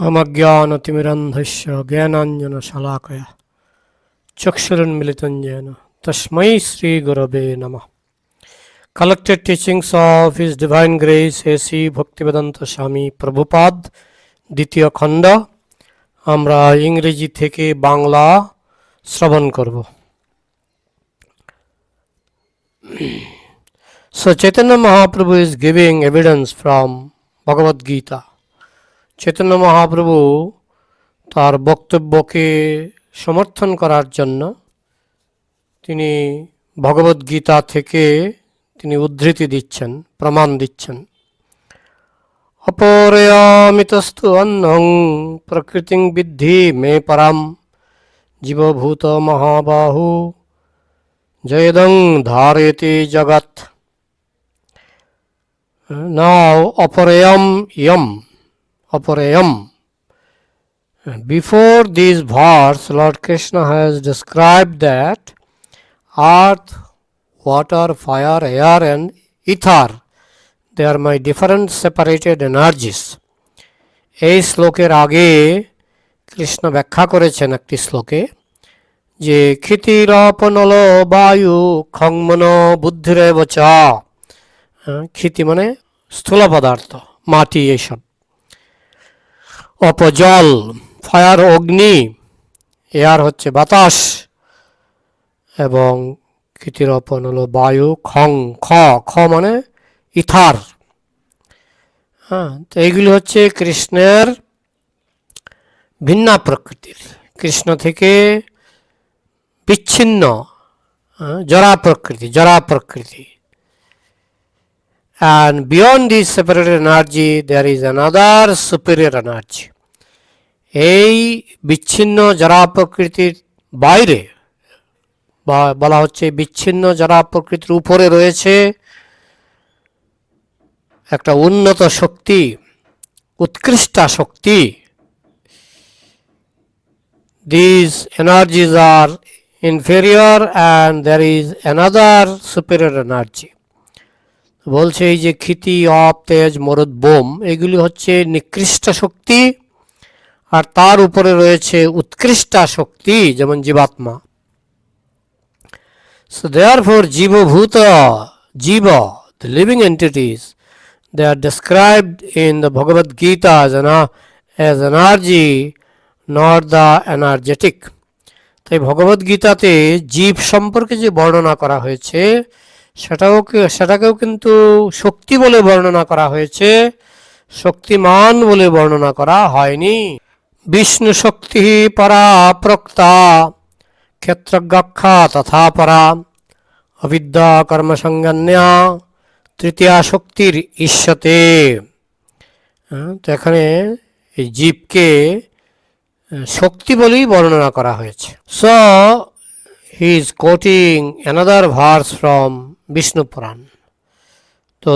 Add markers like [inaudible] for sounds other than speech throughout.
অমজ্ঞানতিমিরন্ধস্য জ্ঞানাঞ্জন শলাকয়া চক্ষুরুন্মিলিতঞ্জেন তস্মৈ শ্রী গুরবে নম collected teachings of His Divine Grace A.C. Bhaktivedanta Swami Prabhupad দ্বিতীয় খণ্ড আমরা ইংরেজি থেকে বাংলা শ্রবণ করব। So Chaitanya Mahaprabhu is giving evidence from Bhagavad Gita Chaitanya Mahaprabhu তার বক্তব্যকে সমর্থন করার জন্য তিনি ভগবদ গীতা থেকে তিনি উদ্ধৃতি দিচ্ছেন, প্রমাণ দিচ্ছেন। অপরয়ামিতস্তু অন্নং প্রকৃতিং বিদ্ধি মে পরাম জীবভূত মহাবাহু জয়দং ধারয়তে জগৎ। নাও অপরয়ম ইয়ম। Aparayam. Before this verse, Lord Krishna has described that earth, water, fire, air, and ether, they are my different separated energies. এই শ্লোকের আগে কৃষ্ণ ব্যাখ্যা করেছেন একটি শ্লোকে যে ক্ষিতিরপনল বায়ু খংমন বুদ্ধিরে বচা ক্ষিতি মানে স্থূল পদার্থ মাটি এইসব অপজল ফায়ার অগ্নি এয়ার হচ্ছে বাতাস এবং কৃতির অপন হলো বায়ু খং খ খ মানে ইথার। হ্যাঁ তো এইগুলি হচ্ছে কৃষ্ণের ভিন্না প্রকৃতির। কৃষ্ণ থেকে বিচ্ছিন্ন হ্যাঁ, জরা প্রকৃতি জরা প্রকৃতি। And beyond this separated energy there is another superior energy এই বিচ্ছিন্ন যারা প্রকৃতির বাইরে বা বলা হচ্ছে বিচ্ছিন্ন যারা প্রকৃতির উপরে রয়েছে একটা উন্নত শক্তি উৎকৃষ্টা শক্তি these energies are inferior and there is another superior energy বলছে এই যে ক্ষিতি, অপ, তেজ, মরদ, বোম, এগুলি হচ্ছে নিকৃষ্ট শক্তি আর তার উপরে রয়েছে উৎকৃষ্টা শক্তি, যেমন জীবাত্মা। So there for জীবভূত, jiva the living entities they are described in the Bhagavad Gita as as energy not the energetic তাই ভগবদ্গীতাতে জীব সম্পর্কে যে বর্ণনা করা হয়েছে সেটাও সেটাকেও কিন্তু শক্তি বলে বর্ণনা করা হয়েছে, শক্তিমান বলে বর্ণনা করা হয়নি। বিষ্ণু শক্তি পরা প্রক্তা ক্ষেত্রজ্ঞা তথা পরা, অবিদ্যা কর্মসংজ্ঞান্যা তৃতীয়া শক্তির ঈশ্বতে তো এখানে এই জীবকে শক্তি বলেই বর্ণনা করা হয়েছে। So he is quoting another verse from Vishnu Purana. তো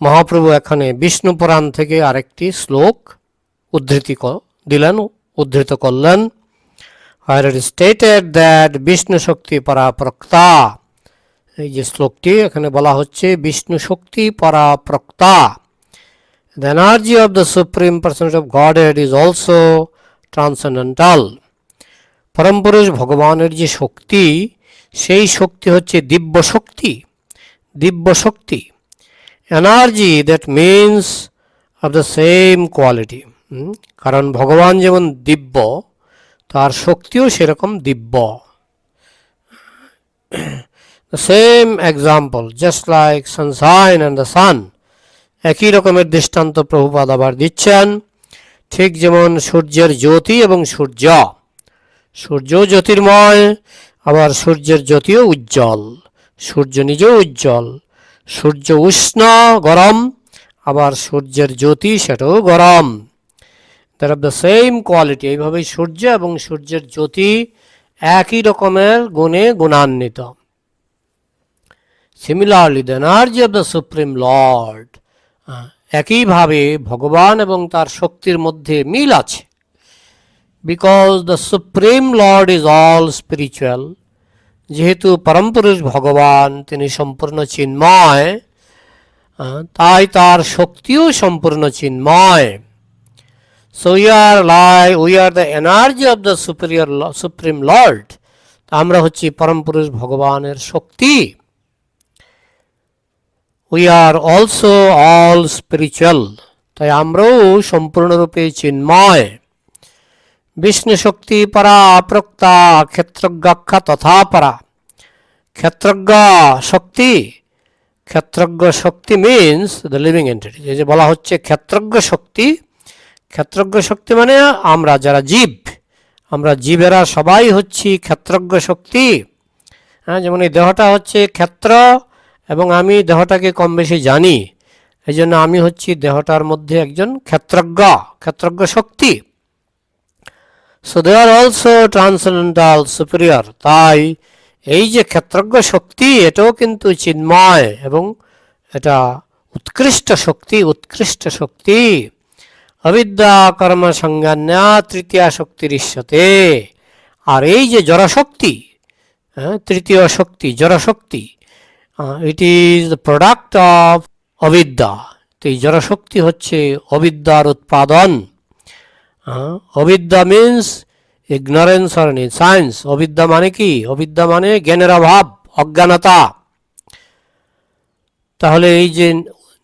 মহাপ্রভু এখানে বিষ্ণু পুরাণ থেকে আরেকটি শ্লোক উদ্ধৃতি দিলেন, উদ্ধৃত করলেন। ইট স্টেটেড দ্যাট বিষ্ণু শক্তি পরাপ্রক্তা। এই যে শ্লোকটি, এখানে বলা হচ্ছে বিষ্ণু শক্তি পরাপ্রক্তা। The energy of the Supreme Personality of Godhead is also transcendental. পরমপুরুষ ভগবানের যে শক্তি সেই শক্তি হচ্ছে দিব্য শক্তি দিব্য শক্তি energy that means of the same quality কারণ ভগবান যেমন দিব্য, তার শক্তিও সেরকম দিব্য। The same example, just like sunshine and the sun একই রকমের দৃষ্টান্ত প্রভুপাদ আবার দিচ্ছেন, ঠিক যেমন সূর্যের জ্যোতি এবং সূর্য। সূর্য জ্যোতির্ময় আবার সূর্যের জ্যোতিও উজ্জ্বল, সূর্য নিজেও উজ্জ্বল, সূর্য উষ্ণ গরম, আবার সূর্যের জ্যোতি সেটাও গরম। There of the same quality এইভাবেই সূর্য এবং সূর্যের জ্যোতি একই রকমের গুণে গুণান্বিত। Similarly the energy of the supreme lord একইভাবে ভগবান এবং তার শক্তির মধ্যে মিল আছে। Because the supreme lord is all spiritual যেহেতু পরমপুরুষ ভগবান, তিনি সম্পূর্ণ চিন্ময় তাই তার শক্তিও সম্পূর্ণ চিন্ময়। We are like we are the energy of the superior lo- supreme lord. আমরা হচ্ছি পরম পুরুষ ভগবানের শক্তি। We are also all spiritual তাই আমরাও সম্পূর্ণরূপে চিন্ময়। বিষ্ণু শক্তি পরা অপ্রক্তা ক্ষেত্রজ্ঞাখ্যা তথা পরা। ক্ষেত্রজ্ঞ শক্তি ক্ষেত্রজ্ঞ শক্তি মিন্স দ্য লিভিং এন্টিটি যে বলা হচ্ছে ক্ষেত্রজ্ঞ শক্তি ক্ষেত্রজ্ঞ শক্তি মানে আমরা যারা জীব, আমরা জীবেরা সবাই হচ্ছি ক্ষেত্রজ্ঞ শক্তি। হ্যাঁ যেমন এই দেহটা হচ্ছে ক্ষেত্র এবং আমি দেহটাকে কম বেশি জানি, এই জন্য আমি হচ্ছি দেহটার মধ্যে একজন ক্ষেত্রজ্ঞ ক্ষেত্রজ্ঞ শক্তি। So they are also transcendental superior তাই এই যে ক্ষেত্রজ্ঞ শক্তি এটাও কিন্তু চিন্ময় এবং এটা উৎকৃষ্ট শক্তি উৎকৃষ্ট শক্তি। অবিদ্যা কর্ম সংজ্ঞান্যা তৃতীয়া শক্তির ঈশ্বতে আর এই যে জড়শক্তি হ্যাঁ, তৃতীয় শক্তি জড়শক্তি it is the product of অবিদ্যা। তো এই জড়শক্তি হচ্ছে অবিদ্যার উৎপাদন। অবিদ্যা মিন্স ইগনোরেন্স অর সায়েন্স অবিদ্যা মানে কি অবিদ্যা মানে জ্ঞানের অভাব অজ্ঞানতা তাহলে এই যে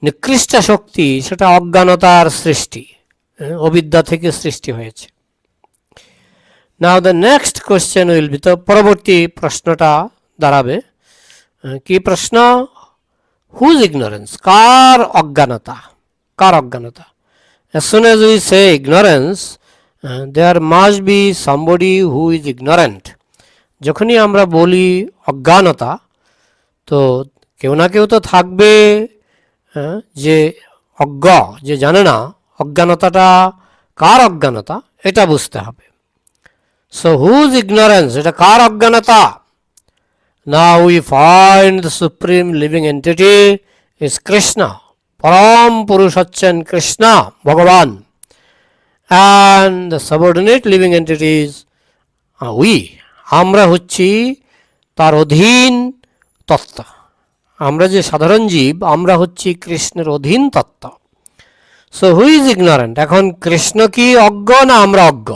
নিকৃষ্ট শক্তি সেটা অজ্ঞানতার সৃষ্টি অবিদ্যা থেকে সৃষ্টি হয়েছে now the next question will be তো পরবর্তী প্রশ্নটা দাঁড়াবে কি প্রশ্ন হুজ ইগনোরেন্স কার অজ্ঞানতা কার অজ্ঞানতা as soon as we say ignorance uh, there must be somebody who is ignorant যখনই আমরা বলি অজ্ঞানতা তো কেউ না কেউ তো থাকবে হ্যাঁ, যে অজ্ঞ যে জানে না অজ্ঞানতাটা কার অজ্ঞানতা এটা বুঝতে হবে সো হুজ ইগনোরেন্স এটা কার অজ্ঞানতা Now we find the supreme living entity is Krishna. পরম পুরুষ হচ্ছেন কৃষ্ণ, ভগবান। And the subordinate living entities we আমরা হচ্ছি তার অধীন তত্ত্ব। আমরা যে সাধারণ জীব, আমরা হচ্ছি কৃষ্ণের অধীন তত্ত্ব। সো হু ইজ ইগনোরেন্ট এখন কৃষ্ণ কি অজ্ঞ না আমরা অজ্ঞ?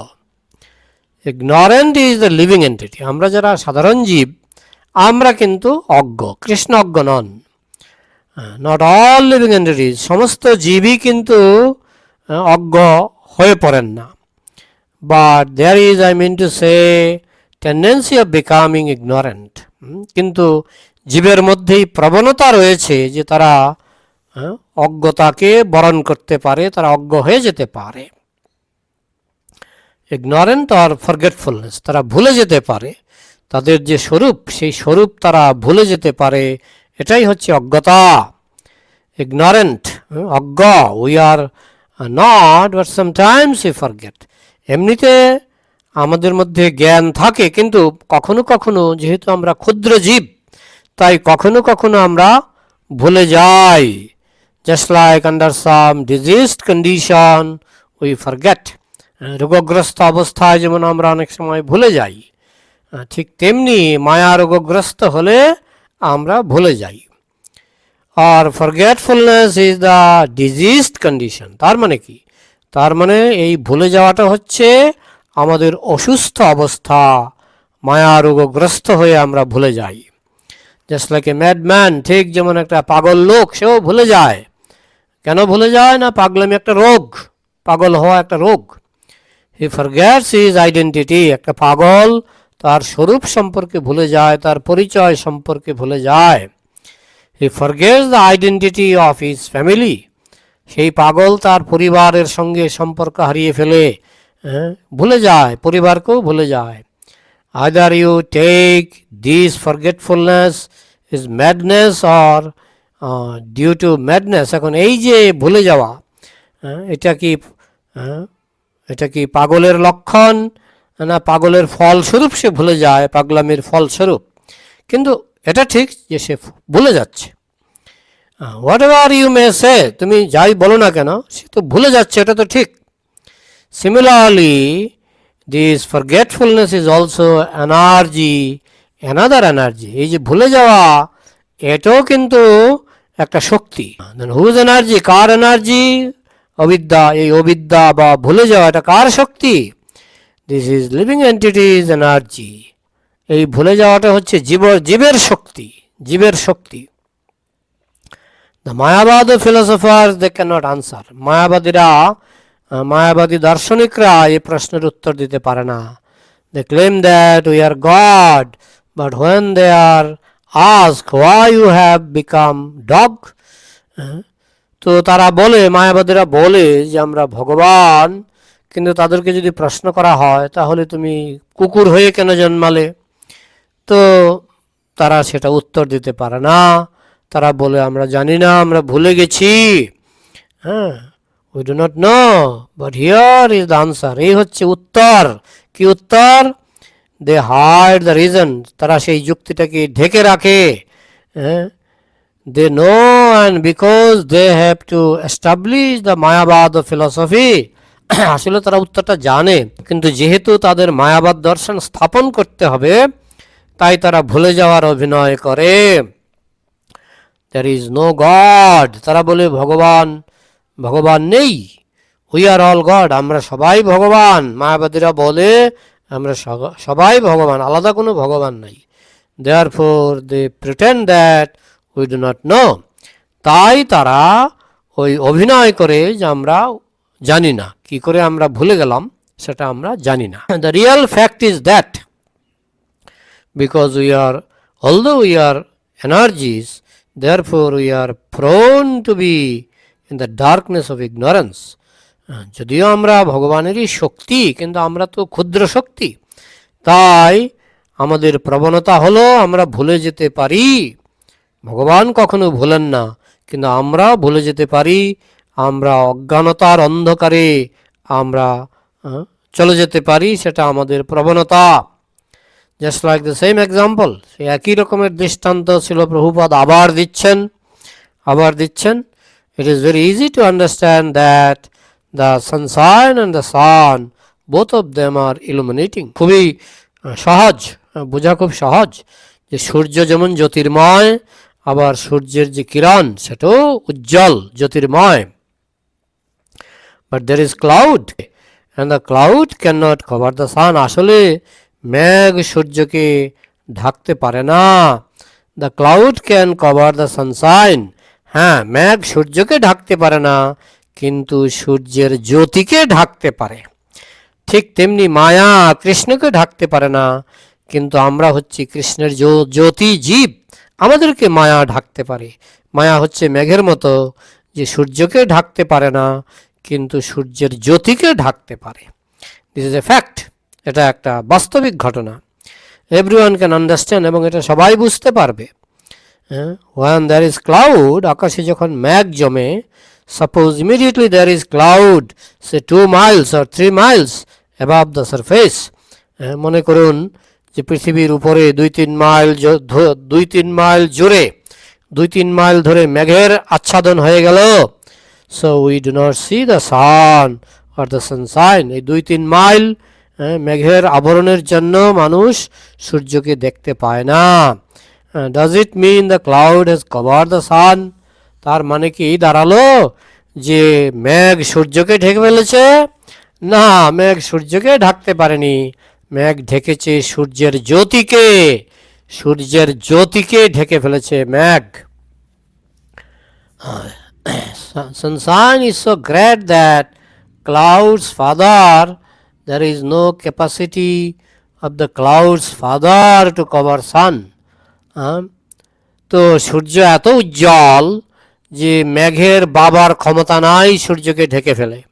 Ignorant is the living entity আমরা যারা সাধারণ জীব, আমরা কিন্তু অজ্ঞ, কৃষ্ণ অজ্ঞ নন। নট অল লিভিং এন্টিটিজ সমস্ত জীবই কিন্তু অজ্ঞ হয়ে পড়েন না। But there is I mean to say tendency of becoming ignorant কিন্তু জীবের মধ্যেই প্রবণতা রয়েছে যে তারা অজ্ঞতাকে বরণ করতে পারে, তারা অজ্ঞ হয়ে যেতে পারে। ইগনোরেন্ট আর ফরগেটফুলনেস তারা ভুলে যেতে পারে। তাদের যে স্বরূপ, সেই স্বরূপ তারা ভুলে যেতে পারে। এটাই হচ্ছে অজ্ঞতা। ইগনোরেন্ট অজ্ঞ। We are not but sometimes you forget এমনিতে আমাদের মধ্যে জ্ঞান থাকে, কিন্তু কখনো কখনো যেহেতু আমরা ক্ষুদ্র জীব, তাই কখনো কখনো আমরা ভুলে যাই। Just like under some diseased condition we forget রোগগ্রস্ত অবস্থায় যেমন আমরা অনেক সময় ভুলে যাই ঠিক তেমনি মায়া রোগগ্রস্ত হলে আমরা ভুলে যাই। আর forgetfulness is the diseased condition তার মানে কি? তার মানে এই ভুলে যাওয়াটা হচ্ছে আমাদের অসুস্থ অবস্থা, মায়া রোগগ্রস্ত হয়ে আমরা ভুলে যাই। জাস্ট লাইক এ ম্যাডম্যান ঠিক যেমন একটা পাগল লোক, সেও ভুলে যায়। কেন ভুলে যায় না? পাগলামি একটা রোগ, পাগল হওয়া একটা রোগ। হি ফরগেটস ইজ আইডেন্টিটি একটা পাগল তার স্বরূপ সম্পর্কে ভুলে যায় তার পরিচয় সম্পর্কে ভুলে যায়। He forgets the identity of his family সেই পাগল তার পরিবারের সঙ্গে সম্পর্ক হারিয়ে ফেলে। হ্যাঁ, ভুলে যায় পরিবারকেও ভুলে যায়। Either you take this forgetfulness is madness or due to madness এখন এই যে ভুলে যাওয়া হ্যাঁ, এটা কি হ্যাঁ, এটা কি পাগলের লক্ষণ? না, পাগলের ফলস্বরূপ সে ভুলে যায়, পাগলামির ফলস্বরূপ। কিন্তু এটা ঠিক যে সে ভুলে যাচ্ছে। Whatever you may say তুমি যাই বলো না কেন, সে তো ভুলে যাচ্ছে, এটা তো ঠিক। Similarly this forgetfulness is also energy another energy এই যে ভুলে যাওয়া, এটাও কিন্তু একটা শক্তি। হুজ এনার্জি কার এনার্জি অবিদ্যা। এই অবিদ্যা বা ভুলে যাওয়া, এটা কার শক্তি? This is living entity is energy এই ভুলে যাওয়াটা হচ্ছে জীব জীবের শক্তি জীবের শক্তি। The Mayavada philosopher they not answer মায়াবাদীরা মায়াবাদী দার্শনিকরা এই প্রশ্নের উত্তর দিতে পারে না। They claim that we are God but when they are ask why you have become dog তো তারা বলে, মায়াবাদীরা বলে যে আমরা ভগবান কিন্তু তাদেরকে যদি প্রশ্ন করা হয়, তাহলে তুমি কুকুর হয়ে কেন জন্মালে? তো তারা সেটা উত্তর দিতে পারে না। তারা বলে, আমরা জানি না, আমরা ভুলে গেছি। হ্যাঁ we do not know but here is the answer এই হচ্ছে উত্তর। কি উত্তর? দে হাইড দ্য রিজন তারা সেই যুক্তিটাকে ঢেকে রাখে। হ্যাঁ they know and because they have to establish the Mayavada philosophy [clears throat] আসলে তারা উত্তরটা জানে, কিন্তু যেহেতু তাদের মায়াবাদ দর্শন স্থাপন করতে হবে, তাই তারা ভুলে যাওয়ার অভিনয় করে। দ্যার ইজ নো গড তারা বলে, ভগবান ভগবান নেই। উই আর অল গড আমরা সবাই ভগবান। মায়াবাদীরা বলে, আমরা সবাই ভগবান। আলাদা কোনো ভগবান নাই। Therefore they pretend that we do not know তাই তারা ওই অভিনয় করে যে আমরা জানি না। কি করে আমরা ভুলে গেলাম সেটা আমরা জানি না। The real fact is that because we are although we are energies therefore we are prone to be in the darkness of ignorance. Ah, যদিও আমরা ভগবানেরই শক্তি কিন্তু আমরা তো ক্ষুদ্র শক্তি। তাই আমাদের প্রবণতা হলো আমরা ভুলে যেতে পারি। ভগবান কখনো ভুলেন না কিন্তু আমরা ভুলে যেতে পারি। আমরা অজ্ঞানতার অন্ধকারে আমরা চলে যেতে পারি, সেটা আমাদের প্রবণতা। Just like the same example সে একই রকমের দৃষ্টান্ত ছিল প্রভুপাদ আবার দিচ্ছেন আবার দিচ্ছেন। It is very easy to understand that the sunshine and the sun both of them are illuminating খুবই সহজ বোঝা খুব সহজ যে সূর্য যেমন জ্যোতির্ময়, আবার সূর্যের যে কিরণ, সেটাও উজ্জ্বল জ্যোতির্ময়। But there is cloud and the cloud can not cover the sun আসলে মেঘ সূর্যকে ঢাকতে পারে না। The cloud can cover the sunshine হ্যাঁ মেঘ সূর্যকে ঢাকতে পারে না, কিন্তু সূর্যের জ্যোতিকে ঢাকতে পারে। ঠিক তেমনি মায়া কৃষ্ণকে ঢাকতে পারে না, কিন্তু আমরা হচ্ছি কৃষ্ণের জ্যো- জ্যোতি জীব। আমাদেরকে মায়া ঢাকতে পারে। মায়া হচ্ছে মেঘের মতো যে সূর্যকে ঢাকতে পারে না কিন্তু সূর্যের জ্যোতিকে ঢাকতে পারে। দিস ইজ এ ফ্যাক্ট এটা একটা বাস্তবিক ঘটনা। এভরি ওয়ান ক্যান আন্ডারস্ট্যান্ড এবং এটা সবাই বুঝতে পারবে। ওয়ান দ্যার ইজ ক্লাউড আকাশে যখন ম্যাগ জমে suppose immediately there is cloud say two miles or three miles above the surface মনে করুন যে পৃথিবীর উপরে দুই তিন মাইল দুই তিন মাইল জুড়ে, দুই তিন মাইল ধরে মেঘের আচ্ছাদন হয়ে গেল so we do not see the sun or the sunshine এই দুই তিন মাইল হ্যাঁ, মেঘের আবরণের জন্য মানুষ সূর্যকে দেখতে পায় না। Does it mean the cloud has cover the sun তার মানে কি দাঁড়াল যে মেঘ সূর্যকে ঢেকে ফেলেছে? না মেঘ সূর্যকে ঢাকতে পারেনি। মেঘ ঢেকেছে সূর্যের জ্যোতিকে। সূর্যের জ্যোতিকে ঢেকে ফেলেছে মেঘ। Sunshine is so great that clouds father there is no capacity of the clouds father to cover sun আহ, তো সূর্য এত উজ্জ্বল যে মেঘের বাবার ক্ষমতা নাই সূর্যকে ঢেকে ফেলে।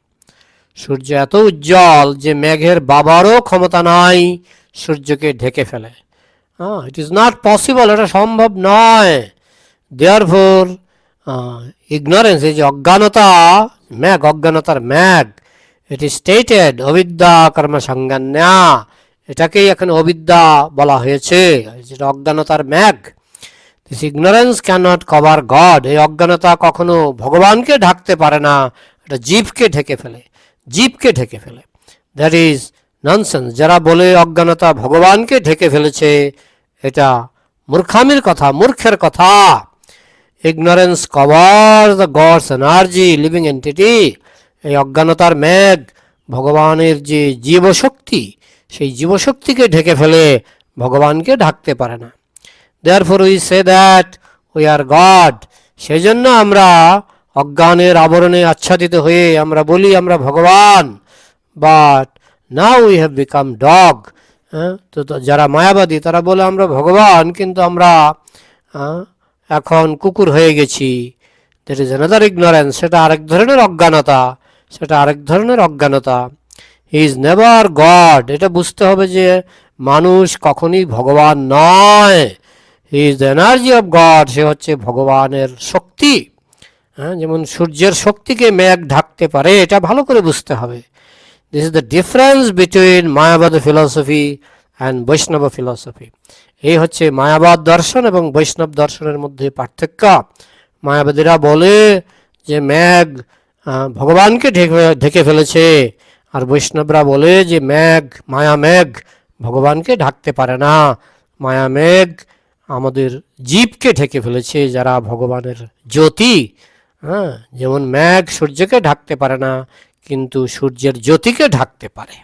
সূর্য এত উজ্জ্বল যে মেঘের বাবারও ক্ষমতা নাই সূর্যকে ঢেকে ফেলে। ইট ইজ নট পসিবল এটা সম্ভব নয়। দেয়ার ফোর ইগনোরেন্স এই যে অজ্ঞানতা, ম্যাগ, অজ্ঞানতার ম্যাগ। এটি স্টেটেড অবিদ্যা কর্ম সংজ্ঞান্যা। এটাকেই এখন অবিদ্যা বলা হয়েছে। যেটা অজ্ঞানতার ম্যাগ। This ignorance cannot cover God এই অজ্ঞানতা কখনো ভগবানকে ঢাকতে পারে না। এটা জীবকে ঢেকে ফেলে। জীবকে ঢেকে ফেলে। দ্যাট ইজ ননসেন্স যারা বলে অজ্ঞানতা ভগবানকে ঢেকে ফেলেছে, এটা মূর্খামির কথা, মূর্খের কথা। Ignorance covers the God's energy, living entity. এই অজ্ঞানতার মেঘ ভগবানের যে জীবশক্তি সেই জীবশক্তিকে ঢেকে ফেলে ভগবানকে ঢাকতে পারে না। Therefore we say that we are God সেই জন্য আমরা অজ্ঞানের আবরণে আচ্ছাদিত হয়ে আমরা বলি আমরা ভগবান। But now we have become dog হ্যাঁ তো যারা মায়াবাদী তারা বলে আমরা ভগবান কিন্তু আমরা আহ, এখন কুকুর হয়ে গেছি। দ্যাট ইজ অ্যানাদার ইগনোরেন্স সেটা আরেক ধরনের অজ্ঞানতা, সেটা আরেক ধরনের অজ্ঞানতা। হি ইজ নেভার গড এটা বুঝতে হবে যে মানুষ কখনই ভগবান নয়। He is the energy of God সে হচ্ছে ভগবানের শক্তি। হ্যাঁ যেমন সূর্যের শক্তিকে মেঘ ঢাকতে পারে, এটা ভালো করে বুঝতে হবে। This is the difference between Mayavada philosophy and Vaishnava philosophy এই হচ্ছে মায়াবাদ দর্শন এবং বৈষ্ণব দর্শনের মধ্যে পার্থক্য। মায়াবাদীরা বলে যে মেঘ ভগবানকে ঢেকে ঢেকে ফেলেছে। আর বৈষ্ণবরা বলে যে মেঘ মায়া মেঘ ভগবানকে ঢাকতে পারে না। মায়া মেঘ আমাদের জীবকে ঢেকে ফেলেছে যারা ভগবানের জ্যোতি। হ্যাঁ যেমন মেঘ সূর্যকে ঢাকতে পারে না, কিন্তু সূর্যের জ্যোতিকে ঢাকতে পারে।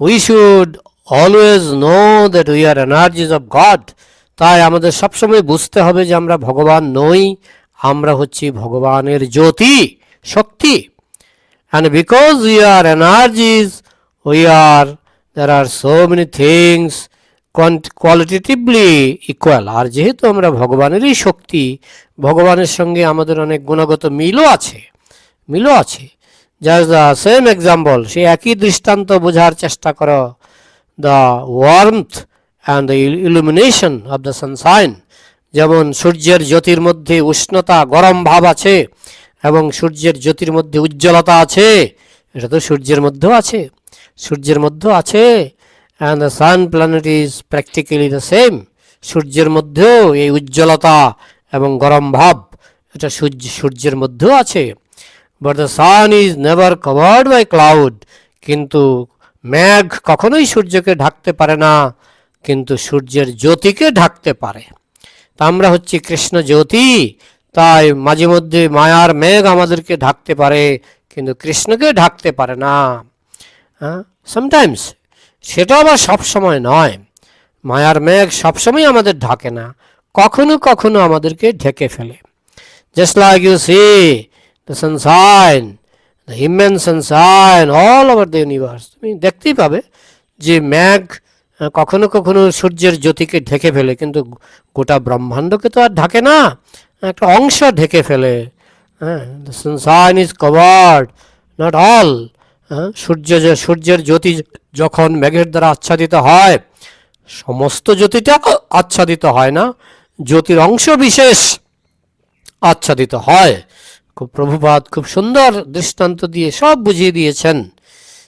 We should always know that we are energies of God তাই আমাদের সবসময় বুঝতে হবে যে আমরা ভগবান নই, আমরা হচ্ছি ভগবানের জ্যোতি, শক্তি। And because we are energies we are there are so many things qualitatively equal আর যেহেতু আমরা ভগবানেরই শক্তি, ভগবানের সঙ্গে আমাদের অনেক গুণগত মিলও আছে মিলও আছে। জাস্ট দ্য সেম এক্সাম্পল সেই একই দৃষ্টান্ত বোঝার চেষ্টা করো। The warmth and the illumination of the sunshine যেমন সূর্যের জ্যোতির মধ্যে উষ্ণতা গরম ভাব আছে, এবং সূর্যের জ্যোতির মধ্যে উজ্জ্বলতা আছে, এটা তো সূর্যের মধ্যেও আছে, সূর্যের মধ্যেও আছে and the sun planet is practically the same সূর্যের মধ্যেও এই উজ্জ্বলতা এবং গরম ভাব, এটা সূর্য, সূর্যের মধ্যেও আছে but the sun is never covered by cloud কিন্তু মেঘ কখনোই সূর্যকে ঢাকতে পারে না কিন্তু সূর্যের জ্যোতিকে ঢাকতে পারে। তা আমরা হচ্ছি কৃষ্ণ জ্যোতি তাই মাঝে মধ্যে মায়ার মেঘ আমাদেরকে ঢাকতে পারে কিন্তু কৃষ্ণকে ঢাকতে পারে না। হ্যাঁ? সামটাইমস সেটা আবার সব সময় নয়। মায়ার মেঘ সবসময় আমাদের ঢাকে না কখনো কখনো আমাদেরকে ঢেকে ফেলে। Just like you see the sunshine, the immense sunshine all over the universe. তুমি দেখতেই পাবে যে আহ, কখনো কখনো সূর্যের জ্যোতিকে ঢেকে ফেলে কিন্তু গোটা ব্রহ্মাণ্ডকে তো আর ঢাকে না। একটা অংশ ঢেকে ফেলে। হ্যাঁ is covered not all হ্যাঁ সূর্য যে সূর্যের জ্যোতি যখন মেঘের দ্বারা আচ্ছাদিত হয় সমস্ত জ্যোতিটা আচ্ছাদিত হয় না জ্যোতির অংশ বিশেষ আচ্ছাদিত হয়। খুব প্রভুপাত খুব সুন্দর দৃষ্টান্ত দিয়ে সব বুঝিয়ে দিয়েছেন।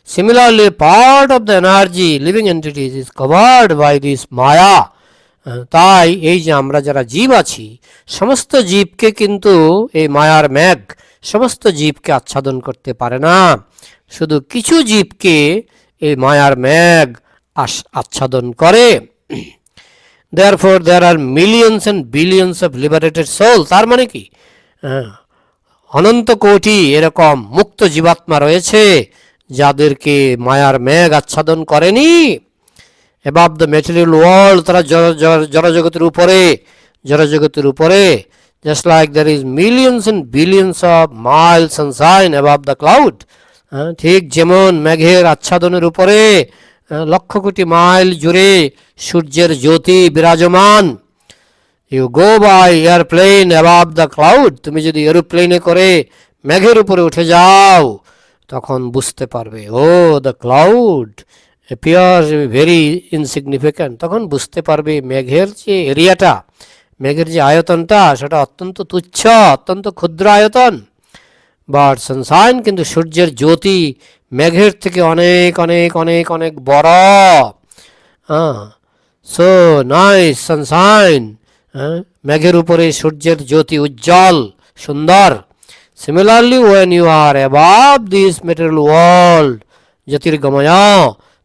Similarly part of the energy living entities is covered by this maya তাই এই যে আমরা যারা জীব আছি সমস্ত জীবকে কিন্তু এই মায়ার মেঘ সমস্ত জীবকে আচ্ছাদন করতে পারে না। শুধু কিছু জীবকে এই মায়ার আস- আচ্ছাদন করে। Therefore there are millions and billions of liberated soul তার মানে কি? হ্যাঁ, অনন্ত কোটি এরকম মুক্ত জীবাত্মা রয়েছে, যাদেরকে মায়ার মেঘ আচ্ছাদন করেনি। এবাব দ্য মেটেরিয়াল ওয়ার্ল্ড তারা জড়- জড়- জড়জগতের উপরে জড়জগতের উপরে just like there is millions and billions of miles sunshine above the cloud ঠিক যেমন মেঘের আচ্ছাদনের উপরে লক্ষ কোটি মাইল জুড়ে সূর্যের জ্যোতি বিরাজমান। You go by airplane above the cloud তুমি যদি এরোপ্লেনে করে মেঘের উপরে উঠে যাও, তখন বুঝতে পারবে, ও the cloud appears very insignificant তখন বুঝতে পারবে মেঘের যে এরিয়াটা, মেঘের যে আয়তনটা, সেটা অত্যন্ত তুচ্ছ, অত্যন্ত ক্ষুদ্র আয়তন। বাট সানশাইন কিন্তু সূর্যের জ্যোতি মেঘের থেকে অনেক অনেক অনেক অনেক বড়। হ্যাঁ সো নাইস সানশাইন হ্যাঁ? মেঘের উপরে সূর্যের জ্যোতি উজ্জ্বল, সুন্দর। Similarly when you are above this material world Jyotirgamay,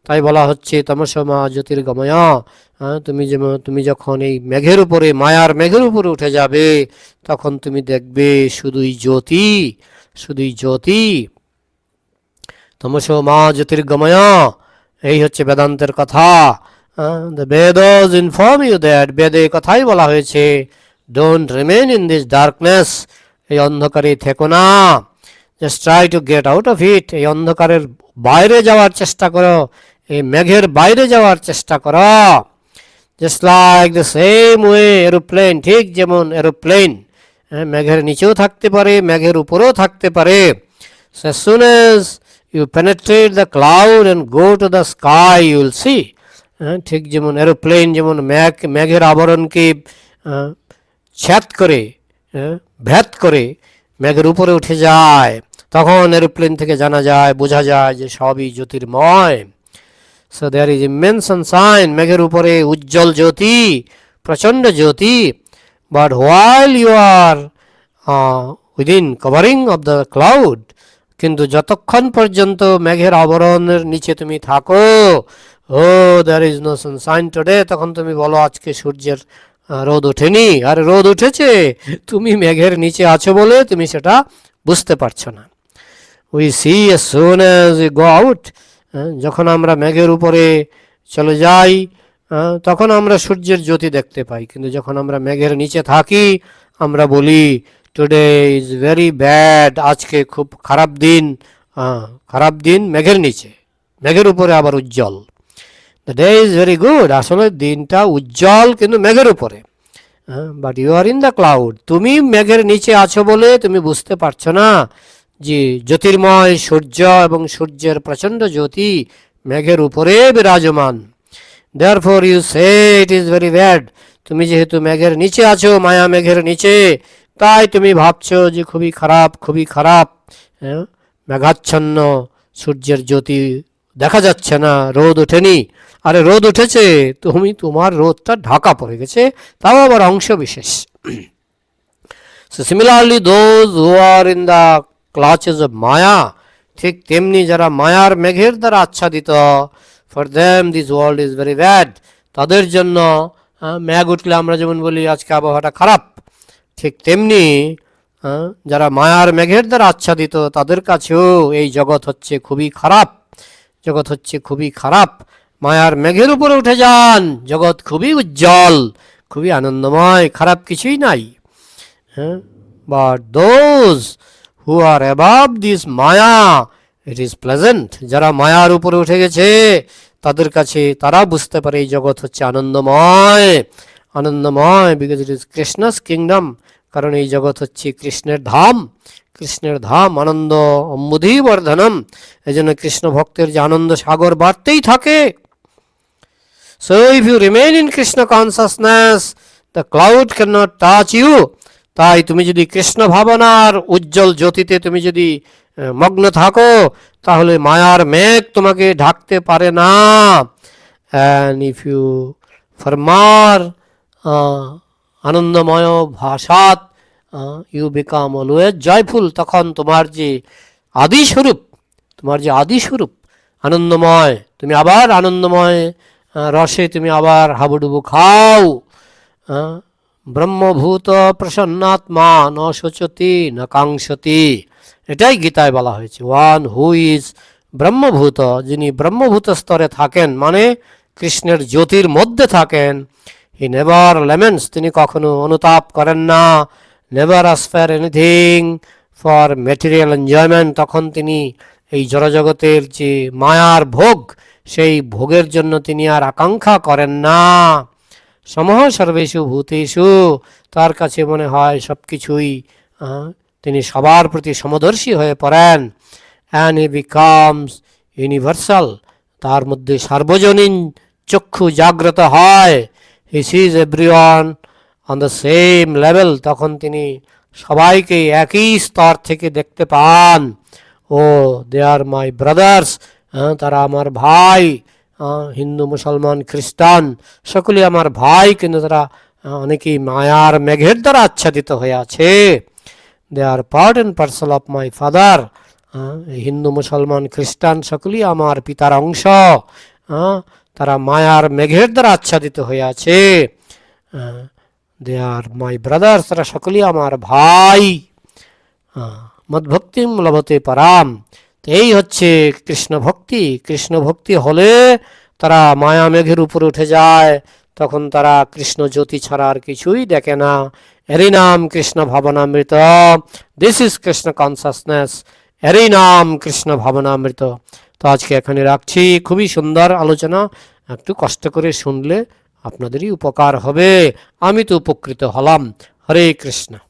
তাই বলা হচ্ছে তমসমা জ্যোতির্গময়। হ্যাঁ? তুমি যেমন তুমি যখন এই মেঘের উপরে, মায়ার মেঘের উপরে উঠে যাবে, তখন তুমি দেখবে শুধুই জ্যোতি শুধুই জ্যোতি। তমসো মা জ্যোতির্গময়, এই হচ্ছে বেদান্তের কথা। The Vedas inform you that বেদে কথাই বলা হয়েছে don't remain in this darkness এই অন্ধকারে থেকো না just try to get out of it এই অন্ধকারের বাইরে যাওয়ার চেষ্টা করো এই মেঘের বাইরে যাওয়ার চেষ্টা করো just like the same way aeroplane ঠিক যেমন এরোপ্লেন মেঘের নিচেও থাকতে পারে মেঘের উপরেও থাকতে পারে soon as you penetrate the cloud and go to the sky, you will see. হ্যাঁ, ঠিক যেমন এরোপ্লেন যেমন মেঘ মেঘের আবরণকে ছেদ করে হ্যাঁ, ভেদ করে মেঘের উপরে উঠে যায় তখন এরোপ্লেন থেকে জানা যায় বোঝা যায় যে সবই জ্যোতির্ময়। So there is immense sunshine মেঘের উপরে উজ্জ্বল জ্যোতি প্রচণ্ড জ্যোতি but while you are within covering of the cloud কিন্তু যতক্ষণ পর্যন্ত মেঘের আবরণের নিচে তুমি থাকো ও there is no sunshine today তখন তুমি বলো, আজকে সূর্যের রোদ ওঠেনি। আর রোদ উঠেছে? তুমি মেঘের নিচে আছো বলে তুমি সেটা বুঝতে পারছ না। We see as soon we go out যখন আমরা মেঘের উপরে চলে যাই তখন আমরা সূর্যের জ্যোতি দেখতে পাই। কিন্তু যখন আমরা মেঘের নিচে থাকি, আমরা বলি টুডে ইজ ভেরি ব্যাড আজকে খুব খারাপ দিন। খারাপ দিন মেঘের নিচে। মেঘের উপরে আবার উজ্জ্বল। The day is very good আসলে দিনটা উজ্জ্বল কিন্তু মেঘের উপরে। But you are in the cloud তুমি মেঘের নিচে আছো বলে তুমি বুঝতে পারছ না যে জ্যোতির্ময় সূর্য এবং সূর্যের প্রচণ্ড জ্যোতি মেঘের উপরে বিরাজমান। Therefore you say it is very bad তুমি যেহেতু মেঘের নিচে আছো, মায়া মেঘের নিচে, তাই তুমি ভাবছ যে খুবই খারাপ খুবই খারাপ। হ্যাঁ? মেঘাচ্ছন্ন সূর্যের জ্যোতি দেখা যাচ্ছে না রোদ ওঠেনি। আরে রোদ উঠেছে তুমি তোমার রোদটা ঢাকা পড়ে গেছে তাও আবার অংশ বিশেষ So similarly, those who are in the clutches of Maya, ঠিক তেমনি যারা মায়ার মেঘের দ্বারা আচ্ছাদিত for them this world is very bad তাদের জন্য মেঘ উঠলে আমরা যেমন বলি আজকে আবহাওয়াটা খারাপ। ঠিক তেমনি যারা মায়ার মেঘের দ্বারা আচ্ছাদিত তাদের কাছেও এই জগৎ হচ্ছে খুবই খারাপ। জগৎ হচ্ছে খুবই খারাপ, মায়ার মেঘের উপরে উঠে যান, জগৎ খুবই উজ্জ্বল, খুবই আনন্দময়, খারাপ কিছুই নাই। হ্যাঁ? But those who are above this maya it is pleasant যারা মায়ার উপরে উঠে গেছে, তাদের কাছে তারা বুঝতে পারে এই জগৎ হচ্ছে আনন্দময়। আনন্দময় because it is Krishna's kingdom কারণ এই জগৎ হচ্ছে কৃষ্ণের ধাম। কৃষ্ণের ধাম আনন্দ অম্বুধি বর্ধনম এই জন্য কৃষ্ণ ভক্তের যে আনন্দ সাগর বাড়তেই থাকে। So you you in Krishna Krishna the cloud cloud cannot touch you তাই তুমি যদি কৃষ্ণ ভাবনার উজ্জ্বল জ্যোতিতে তুমি যদি মগ্ন থাকো, তাহলে মায়ার মেঘ তোমাকে ঢাকতে পারে না। অ্যান্ড ইফ ইউ ফরমার আনন্দময় ভাষাত ইউ বিকাম অলওয়েজ জয়ফুল তখন তোমার যে আদি স্বরূপ তোমার যে আদি স্বরূপ আনন্দময়, তুমি আবার আনন্দময় রসে তুমি আবার হাবুডুবু খাও। ব্রহ্মভূত প্রসন্নাত্মা, ন শোচতি, ন কাঙ্ক্ষতি। এটাই গীতায় বলা হয়েছে। ওয়ান হু ইজ ব্রহ্মভূত, যিনি ব্রহ্মভূত স্তরে থাকেন মানে কৃষ্ণের জ্যোতির মধ্যে থাকেন হি নেভার লেমেন্স তিনি কখনো অনুতাপ করেন না। Never ask for anything for material enjoyment তখন তিনি এই জড়জগতের যে মায়ার ভোগ, সেই ভোগের জন্য তিনি আর আকাঙ্ক্ষা করেন না। সমহ সর্বেষু ভূতেষু, তার কাছে মনে হয় সব কিছুই তিনি সবার প্রতি সমদর্শী হয়ে পড়েন। অ্যান্ড হি বিকামস ইউনিভার্সাল তার মধ্যে সার্বজনীন চক্ষু জাগ্রত হয়। He sees everyone on the same level তখন তিনি সবাইকে একই স্তর থেকে দেখতে পান। ও দে আর মাই ব্রাদার্স তারা আমার ভাই হিন্দু, মুসলমান, খ্রিস্টান সকলে আমার ভাই, কিন্তু তারা অনেকেই মায়ার মেঘের দ্বারা আচ্ছাদিত হয়ে আছে। They are part and parcel of my father Hindu, মুসলমান, খ্রিস্টান, সকলেই আমার পিতার অংশ তারা মায়ার মেঘের দ্বারা আচ্ছাদিত হয়ে আছে। দে আর মাই ব্রাদার্স তারা সকলেই আমার ভাই। মদভক্তিম লভতে পারাম। তো এই হচ্ছে কৃষ্ণ ভক্তি। কৃষ্ণ ভক্তি হলে তারা মায়া মেঘের উপরে উঠে যায়। তখন তারা কৃষ্ণ জ্যোতি ছাড়া আর কিছুই দেখে না। এরই নাম কৃষ্ণ ভাবনামৃত। দিস ইজ কৃষ্ণ কনসাসনেস এরই নাম কৃষ্ণ ভাবনামৃত। তো আজকে এখানে রাখছি। খুবই সুন্দর আলোচনা। একটু কষ্ট করে শুনলে আপনাদেরই উপকার হবে। আমি তো উপকৃত হলাম। হরে কৃষ্ণ।